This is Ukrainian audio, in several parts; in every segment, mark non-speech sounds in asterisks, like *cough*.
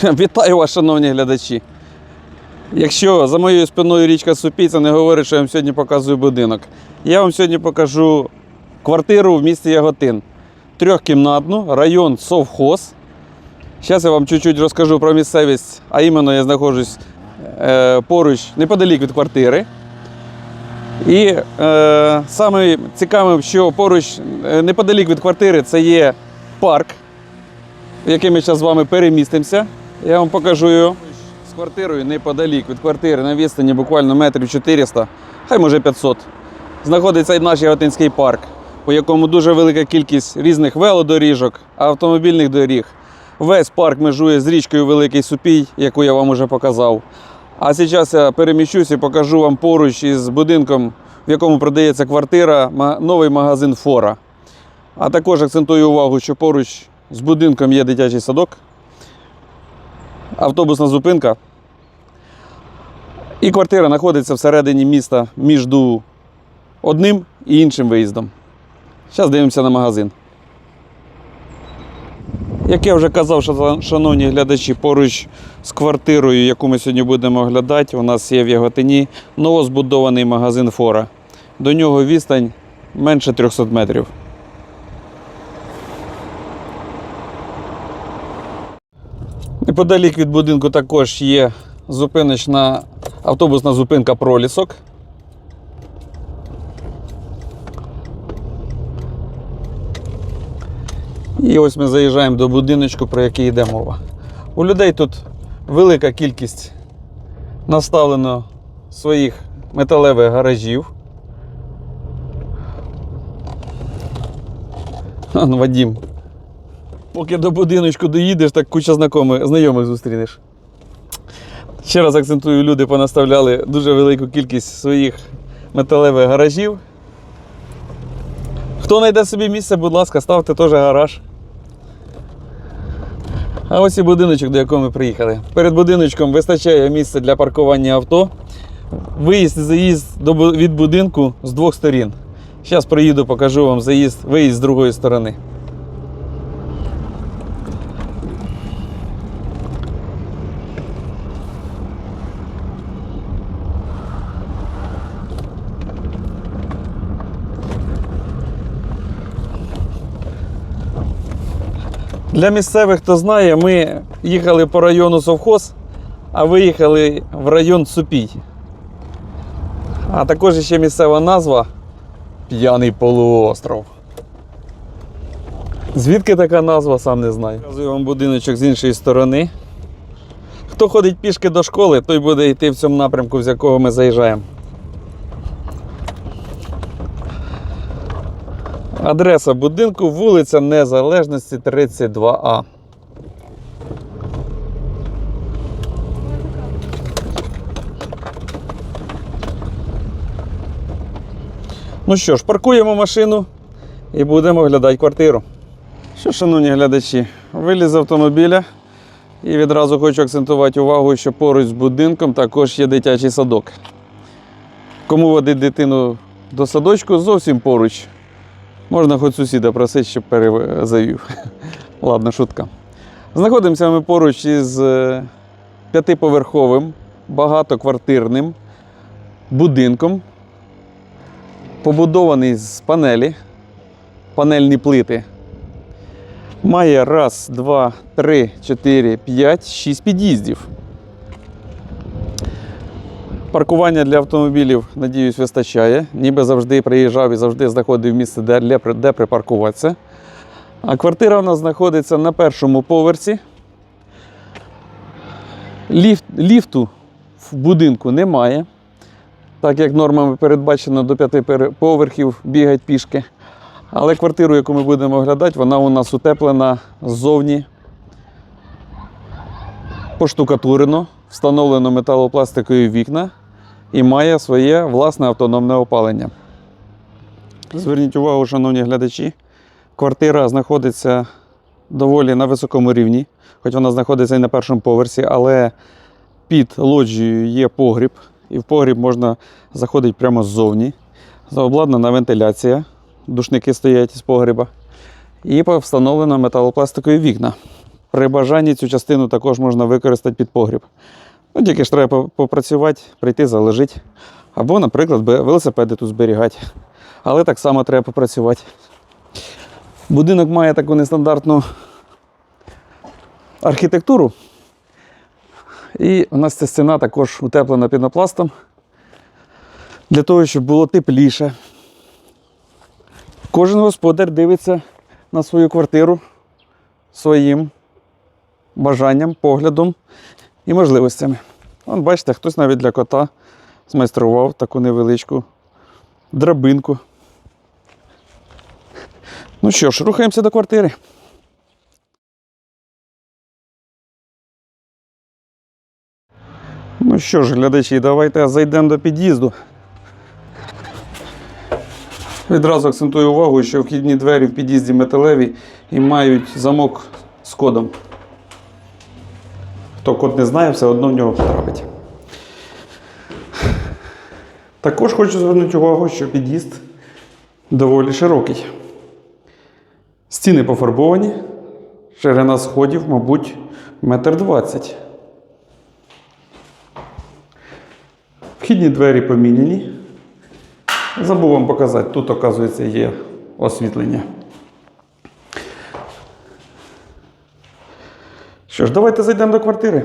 *laughs* Вітаю вас, шановні глядачі. Якщо за моєю спиною річка Супій, це не говорить, що я вам сьогодні показую будинок. Я вам сьогодні покажу квартиру в місті Яготин. Трьохкімнатну, район Совхоз. Зараз я вам чуть-чуть розкажу про місцевість, а іменно я знаходжусь е, поруч, неподалік від квартири. І е, саме цікавим, що поруч, е, неподалік від квартири, це є парк, в який ми зараз з вами перемістимося. Я вам покажу його з квартирою неподалік від квартири на відстані буквально метрів 400, хай може 500. Знаходиться і наш Яготинський парк, у якому дуже велика кількість різних велодоріжок, автомобільних доріг. Весь парк межує з річкою Великий Супій, яку я вам уже показав. А зараз я переміщусь і покажу вам поруч із будинком, в якому продається квартира, новий магазин Фора. А також акцентую увагу, що поруч з будинком є дитячий садок, автобусна зупинка. І квартира знаходиться всередині міста між одним і іншим виїздом. Зараз дивимося на магазин. Як я вже казав, шановні глядачі, поруч з квартирою, яку ми сьогодні будемо оглядати, у нас є в Яготині новозбудований магазин Фора. До нього відстань менше 300 метрів. Неподалік від будинку також є зупиночна автобусна зупинка Пролісок. І ось ми заїжджаємо до будиночку, про який йде мова. У людей тут велика кількість наставлено своїх металевих гаражів. Вадім. Поки до будиночку доїдеш, так куча знайомих, знайомих зустрінеш. Ще раз акцентую, люди понаставляли дуже велику кількість своїх металевих гаражів. Хто знайде собі місце, будь ласка, ставте теж гараж. А ось і будиночок, до якого ми приїхали. Перед будиночком вистачає місця для паркування авто. Виїзд і заїзд від будинку з двох сторін. Зараз приїду, покажу вам заїзд, виїзд з другої сторони. Для місцевих, хто знає, ми їхали по району Совхоз, а виїхали в район Супій. А також ще місцева назва П'яний полуостров. Звідки така назва, сам не знаю. Показую вам будиночок з іншої сторони. Хто ходить пішки до школи, той буде йти в цьому напрямку, з якого ми заїжджаємо. Адреса будинку вулиця Незалежності 32А. Ну що ж, паркуємо машину і будемо оглядати квартиру. Що, шановні глядачі, виліз з автомобіля і відразу хочу акцентувати увагу, що поруч з будинком також є дитячий садок. Кому водить дитину до садочку, зовсім поруч. Можна хоч сусіда просити, щоб перезавів. *laughs* Ладно, шутка. Знаходимося ми поруч із е, п'ятиповерховим багатоквартирним будинком, побудований з панелі, панельні плити. Має раз, два, три, чотири, п'ять, шість під'їздів. Паркування для автомобілів, надіюсь, вистачає. Ніби завжди приїжджав і завжди знаходив місце, де, де припаркуватися. А квартира у нас знаходиться на першому поверсі. Ліфт, ліфту в будинку немає. Так як нормами передбачено до п'яти поверхів бігать пішки. Але квартиру, яку ми будемо оглядати, вона у нас утеплена ззовні. Поштукатурено, встановлено металопластикові вікна і має своє власне автономне опалення. Зверніть увагу, шановні глядачі, квартира знаходиться доволі на високому рівні, хоч вона знаходиться і на першому поверсі, але під лоджією є погріб, і в погріб можна заходити прямо ззовні. Обладнана вентиляція, душники стоять з погріба. І встановлено металопластикові вікна. При бажанні цю частину також можна використати під погріб. Ну, тільки ж треба попрацювати, прийти, заложити. Або, наприклад, велосипеди тут зберігати. Але так само треба попрацювати. Будинок має таку нестандартну архітектуру. І у нас ця стіна також утеплена пінопластом для того, щоб було тепліше. Кожен господар дивиться на свою квартиру своїм бажанням, поглядом і можливостями. Вон, бачите, хтось навіть для кота змайстрував таку невеличку драбинку. Ну що ж, рухаємося до квартири. Ну що ж, глядачі, давайте зайдемо до під'їзду. Відразу акцентую увагу, що вхідні двері в під'їзді металеві і мають замок з кодом. Хто код не знає, все одно в нього потрапить. Також хочу звернути увагу, що під'їзд доволі широкий. Стіни пофарбовані, ширина сходів, мабуть, метр двадцять. Вхідні двері поміняні. Забув вам показати, тут, оказується, є освітлення. Що ж, давайте зайдемо до квартири.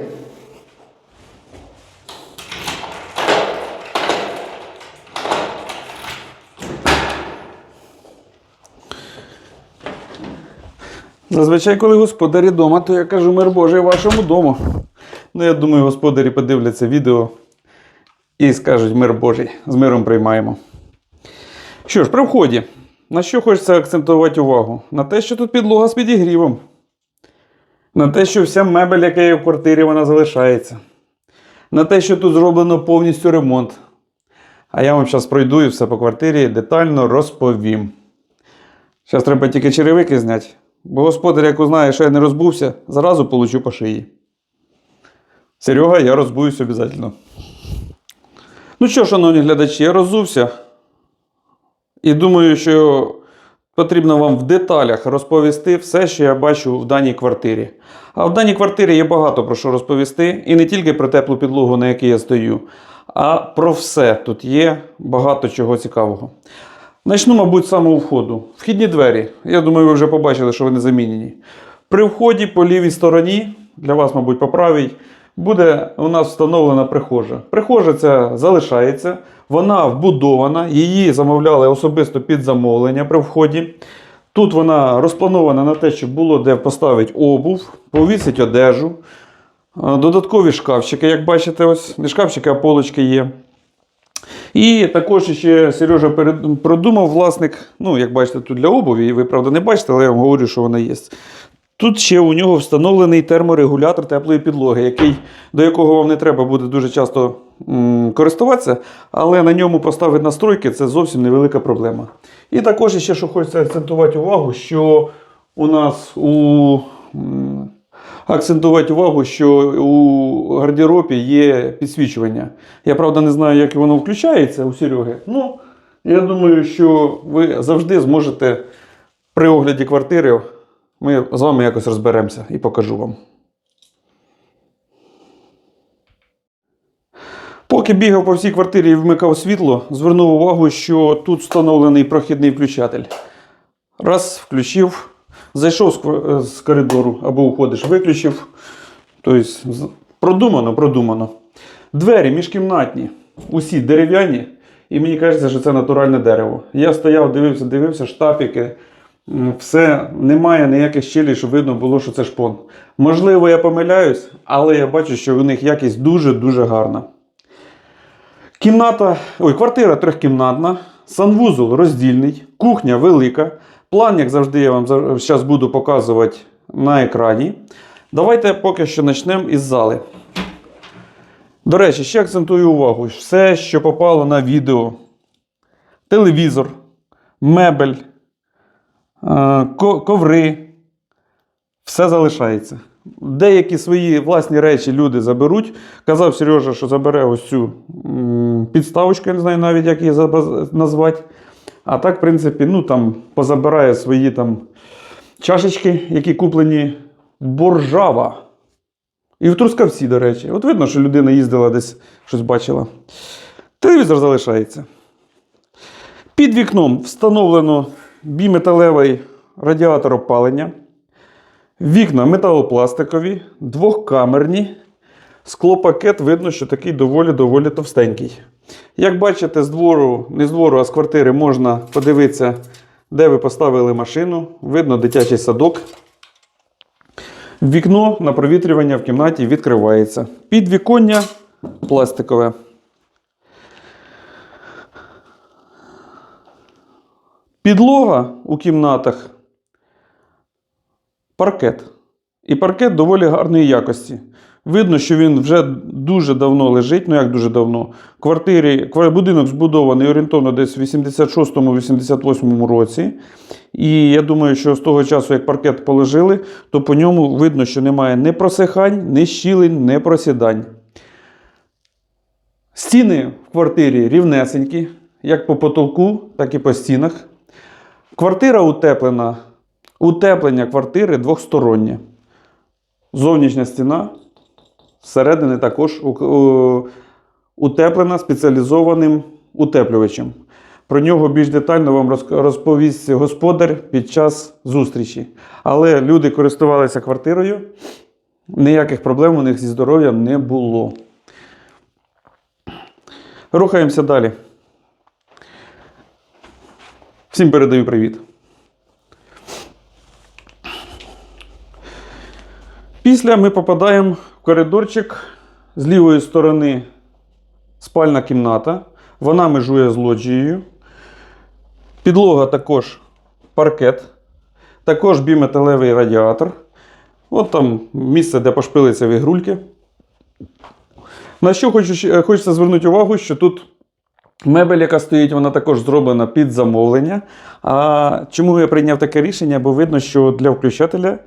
Зазвичай, коли господарі вдома, то я кажу мир Божий вашому дому. Ну, я думаю, господарі подивляться відео і скажуть мир Божий. З миром приймаємо. Що ж, при вході, на що хочеться акцентувати увагу? На те, що тут підлога з підігрівом. На те, що вся мебель, яка є в квартирі, вона залишається. На те, що тут зроблено повністю ремонт. А я вам зараз пройду і все по квартирі детально розповім. Зараз треба тільки черевики зняти. Бо господар, як узнає, що я не розбувся, зразу получу по шиї. Серега, я розбуюсь обов'язково. Ну що, шановні глядачі, я роззувся. І думаю, що потрібно вам в деталях розповісти все, що я бачу в даній квартирі. А в даній квартирі є багато про що розповісти. І не тільки про теплу підлогу, на якій я стою, а про все. Тут є багато чого цікавого. Начну, мабуть, з самого входу. Вхідні двері. Я думаю, ви вже побачили, що вони замінені. При вході по лівій стороні, для вас, мабуть, по правій, буде у нас встановлена прихожа. Прихожа ця залишається, вона вбудована, її замовляли особисто під замовлення при вході. Тут вона розпланована на те, щоб було де поставити обув, повісити одежу. Е, Додаткові шкафчики, як бачите, ось не шкафчики, а полочки є. І також ще Сережа продумав власник, ну, як бачите, тут для обуві, ви, правда, не бачите, але я вам говорю, що вона є. Тут ще у нього встановлений терморегулятор теплої підлоги, який, до якого вам не треба буде дуже часто м, користуватися, але на ньому поставити настройки це зовсім невелика проблема. І також ще, що хочеться акцентувати увагу, що у нас у м, акцентувати увагу, що у гардеробі є підсвічування. Я правда не знаю, як воно включається у Сереги. Ну, я думаю, що ви завжди зможете при огляді квартири. Ми з вами якось розберемося і покажу вам. Поки бігав по всій квартирі і вмикав світло, звернув увагу, що тут встановлений прохідний включатель. Раз, включив, зайшов з коридору або уходиш, виключив. Тобто, продумано, продумано. Двері міжкімнатні, усі дерев'яні, і мені кажеться, що це натуральне дерево. Я стояв, дивився, дивився, штапики. М, Все, немає ніяких щелей, щоб видно було, що це шпон. Можливо, я помиляюсь, але я бачу, що у них якість дуже-дуже гарна. Кімната, ой, квартира трьохкімнатна, санвузол роздільний, кухня велика. План, як завжди, я вам зараз буду показувати на екрані. Давайте поки що почнемо із зали. До речі, ще акцентую увагу: все, що попало на відео, телевізор, мебель, коври, все залишається. Деякі свої власні речі люди заберуть. Казав Сережа, що забере ось цю підставочку, я не знаю навіть, як її назвати. А так, в принципі, ну там позабирає свої там чашечки, які куплені Боржава. І в Трускавці, до речі. От видно, що людина їздила десь щось бачила. Телевізор залишається. Під вікном встановлено біметалевий радіатор опалення. Вікна металопластикові, двохкамерні. Склопакет видно, що такий доволі-доволі товстенький. Як бачите, з двору, не з двору, а з квартири можна подивитися, де ви поставили машину. Видно дитячий садок. Вікно на провітрювання в кімнаті відкривається. Підвіконня пластикове. Підлога у кімнатах паркет. І паркет доволі гарної якості. Видно, що він вже дуже давно лежить. Ну як дуже давно. Квартирі, будинок збудований орієнтовно десь в 86-88 році. І я думаю, що з того часу, як паркет положили, то по ньому видно, що немає ні просихань, ні щілень, ні просідань. Стіни в квартирі рівнесенькі, як по потолку, так і по стінах. Квартира утеплена. Утеплення квартири двохстороннє. Зовнішня стіна всередини також утеплена спеціалізованим утеплювачем. Про нього більш детально вам розповість господар під час зустрічі. Але люди користувалися квартирою, ніяких проблем у них зі здоров'ям не було. Рухаємося далі. Всім передаю привіт. Після ми попадаємо в коридорчик з лівої сторони спальна кімната. Вона межує з лоджією. Підлога також паркет, також біметалевий радіатор. От там місце, де пошпилиться ігрульки. На що хочу, хочеться звернути увагу, що тут мебель, яка стоїть, вона також зроблена під замовлення. А чому я прийняв таке рішення? Бо видно, що для включателя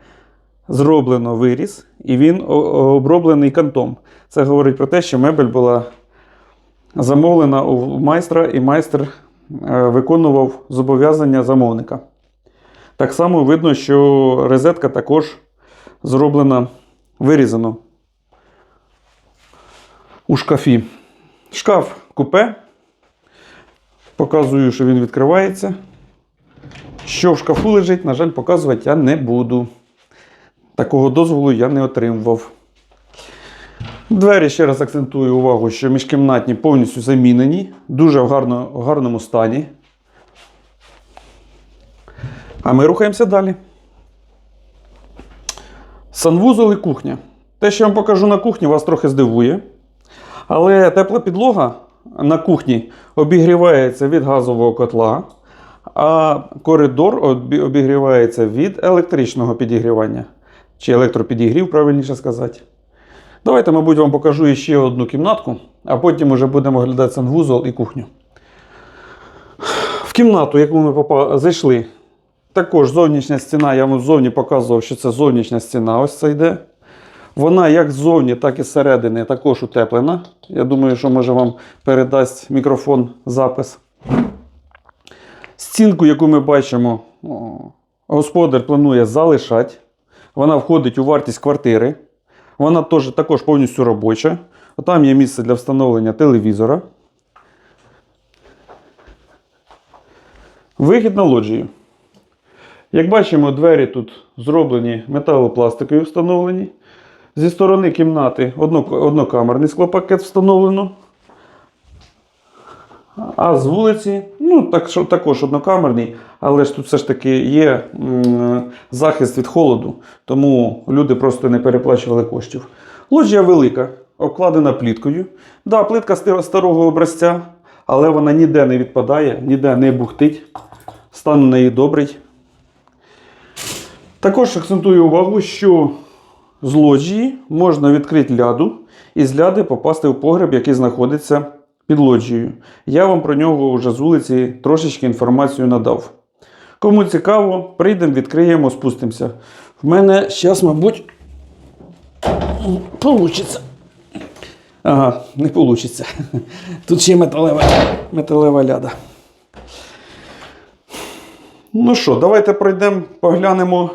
зроблено виріз, і він оброблений кантом. Це говорить про те, що мебель була замовлена у майстра, і майстер е, виконував зобов'язання замовника. Так само видно, що розетка також зроблена вирізано у шкафі. Шкаф купе. Показую, що він відкривається. Що в шкафу лежить, на жаль, показувати я не буду. Такого дозволу я не отримував. Двері ще раз акцентую увагу, що міжкімнатні повністю замінені, дуже в, гарно, в гарному стані. А ми рухаємося далі. Санвузол і кухня. Те, що я вам покажу на кухні, вас трохи здивує. Але тепла підлога на кухні обігрівається від газового котла, а коридор обігрівається від електричного підігрівання. Чи електропідігрів, правильніше сказати. Давайте, мабуть, вам покажу ще одну кімнатку, а потім вже будемо оглядати санвузол і кухню. В кімнату, яку ми зайшли, також зовнішня стіна, я вам ззовні показував, що це зовнішня стіна. Ось це йде. Вона як ззовні, так і зсередини також утеплена. Я думаю, що може вам передасть мікрофон запис. Стінку, яку ми бачимо, господар планує залишати. Вона входить у вартість квартири. Вона теж, також повністю робоча. Там є місце для встановлення телевізора. Вихід на лоджію. Як бачимо, двері тут зроблені металопластикові встановлені. Зі сторони кімнати однокамерний склопакет встановлено. А з вулиці, ну, так, також однокамерний, але ж тут все ж таки є захист від холоду, тому люди просто не переплачували коштів. Лоджія велика, обкладена пліткою. Да, плитка старого образця, але вона ніде не відпадає, ніде не бухтить. Стан у неї добрий. Також акцентую увагу, що з можна відкрити ляду і з ляди попасти в погреб, який знаходиться під лоджією. Я вам про нього вже з вулиці трошечки інформацію надав. Кому цікаво, прийдемо, відкриємо, спустимося. В мене зараз, мабуть, получиться. Ага, не получиться. Тут ще металева, металева ляда. Ну що, давайте пройдемо, поглянемо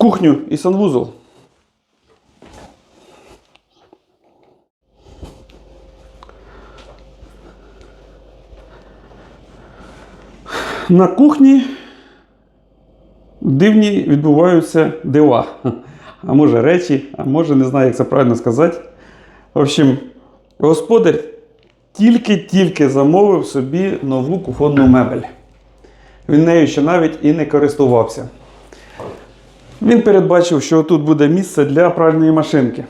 кухню і санвузол. На кухні дивні відбуваються дива. А може речі, а може не знаю, як це правильно сказати. В общем, господар тільки-тільки замовив собі нову кухонну мебель. Він нею ще навіть і не користувався. Він передбачив, що тут буде місце для пральної машинки.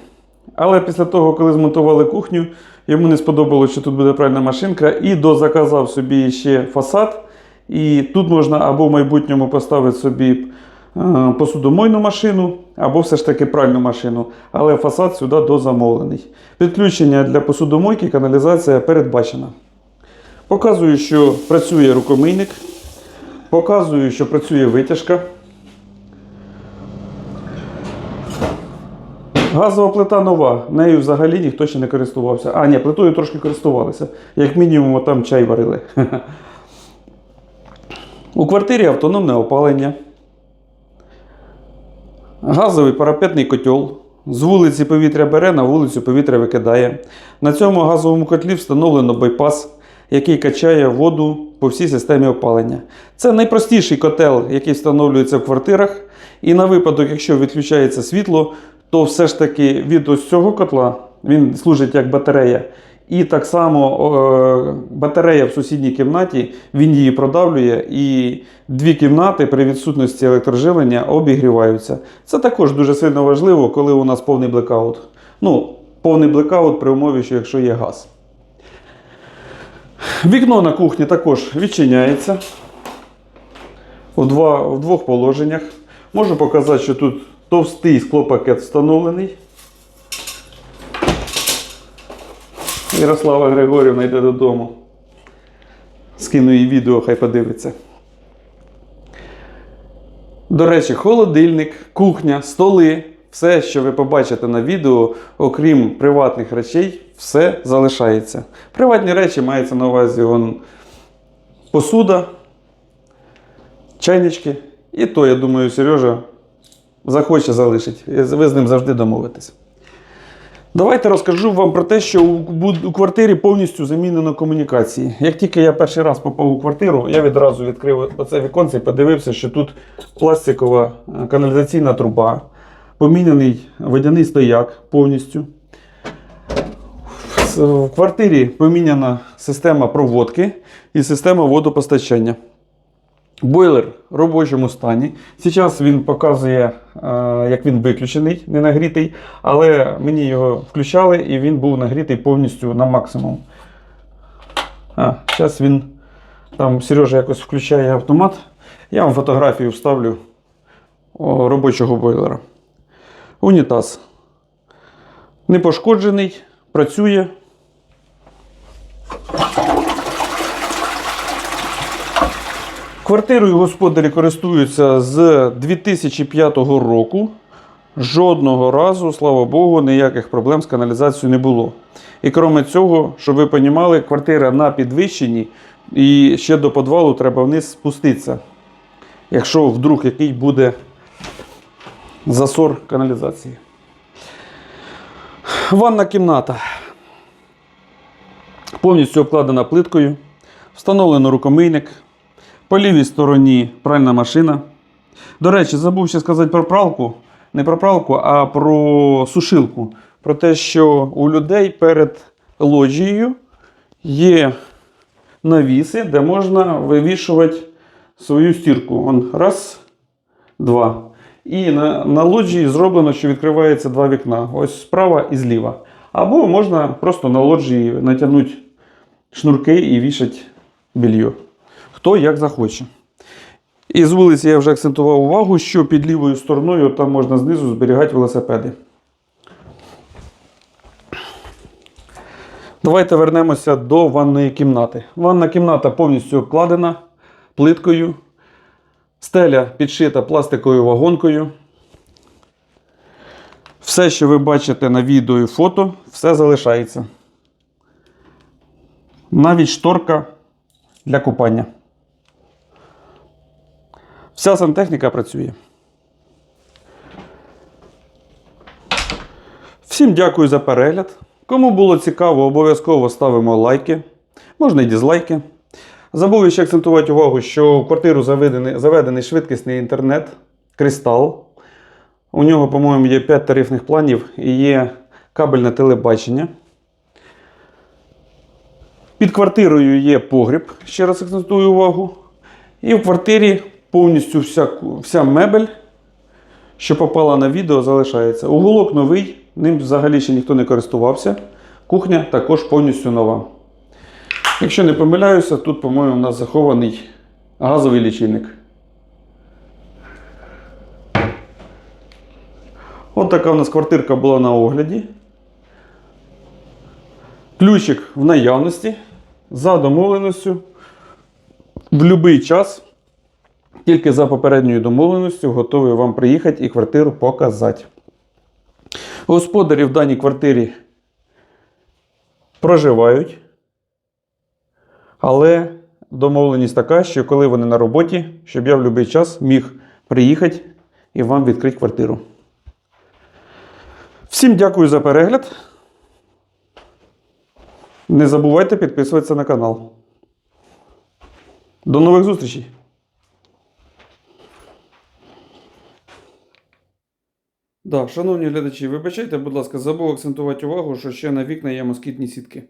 Але після того, коли змонтували кухню, йому не сподобалося, що тут буде пральна машинка, і дозаказав собі ще фасад. І тут можна або в майбутньому поставити собі е, посудомойну машину, або все ж таки пральну машину. Але фасад сюди дозамовлений. Підключення для посудомойки, каналізація передбачена. Показую, що працює рукомийник. Показую, що працює витяжка. Газова плита нова, нею взагалі ніхто ще не користувався. А, ні, плитою трошки користувалися. Як мінімум, там чай варили. У квартирі автономне опалення. Газовий парапетний котел. З вулиці повітря бере, на вулицю повітря викидає. На цьому газовому котлі встановлено байпас, який качає воду по всій системі опалення. Це найпростіший котел, який встановлюється в квартирах. І на випадок, якщо відключається світло, то все ж таки від ось цього котла він служить як батарея. І так само батарея в сусідній кімнаті, він її продавлює, і дві кімнати при відсутності електроживлення обігріваються. Це також дуже сильно важливо, коли у нас повний блекаут. Ну, повний блекаут при умові, що якщо є газ. Вікно на кухні також відчиняється у, два, в двох положеннях. Можу показати, що тут товстий склопакет встановлений. Ярослава Григорівна йде додому. Скину їй відео, хай подивиться. До речі, холодильник, кухня, столи, все, що ви побачите на відео, окрім приватних речей, все залишається. Приватні речі мається на увазі вон, посуда, чайнички. І то, я думаю, Сережа захоче залишити. Ви з ним завжди домовитесь. Давайте розкажу вам про те, що у, квартирі повністю замінено комунікації. Як тільки я перший раз попав у квартиру, я відразу відкрив оце віконце і подивився, що тут пластикова е, каналізаційна труба, поміняний водяний стояк повністю. В квартирі поміняна система проводки і система водопостачання. Бойлер в робочому стані. Зараз він показує, е, як він виключений, не нагрітий, але мені його включали і він був нагрітий повністю на максимум. Зараз він там Сережа якось включає автомат. Я вам фотографію вставлю робочого бойлера. Унітаз. Не пошкоджений, працює. Квартирою господарі користуються з 2005 року. Жодного разу, слава Богу, ніяких проблем з каналізацією не було. І крім цього, щоб ви розуміли, квартира на підвищенні і ще до підвалу треба вниз спуститися. Якщо вдруг який буде засор каналізації. Ванна кімната повністю обкладена плиткою, встановлено рукомийник. По лівій стороні пральна машина. До речі, забув ще сказати про пралку. Не про пралку, а про сушилку. Про те, що у людей перед лоджією є навіси, де можна вивішувати свою стірку. Он раз, два. І на, на лоджії зроблено, що відкривається два вікна. Ось справа і зліва. Або можна просто на лоджії натягнути шнурки і вішати більйо. Хто як захоче. І з вулиці я вже акцентував увагу, що під лівою стороною там можна знизу зберігати велосипеди. Давайте вернемося до ванної кімнати. Ванна кімната повністю обкладена плиткою. Стеля підшита пластиковою вагонкою. Все, що ви бачите на відео і фото, все залишається. Навіть шторка для купання. Вся сантехніка працює. Всім дякую за перегляд. Кому було цікаво, обов'язково ставимо лайки, можна і дізлайки. Забув ще акцентувати увагу, що в квартиру заведений, заведений швидкісний інтернет Кристал. У нього, по-моєму, є 5 тарифних планів і є кабельне телебачення. Під квартирою є погріб, ще раз акцентую увагу. І в квартирі повністю вся, вся мебель, що попала на відео, залишається. Уголок новий, ним взагалі ще ніхто не користувався. Кухня також повністю нова. Якщо не помиляюся, тут, по-моєму, у нас захований газовий лічильник. От така у нас квартирка була на огляді. Ключик в наявності. За домовленістю. В будь-який час. Тільки за попередньою домовленістю готовий вам приїхати і квартиру показати. Господарі в даній квартирі проживають. Але домовленість така, що коли вони на роботі, щоб я в будь-який час міг приїхати і вам відкрити квартиру. Всім дякую за перегляд. Не забувайте підписуватися на канал. До нових зустрічей! Да, шановні глядачі, вибачайте, будь ласка, забув акцентувати увагу, що ще на вікна є москітні сітки.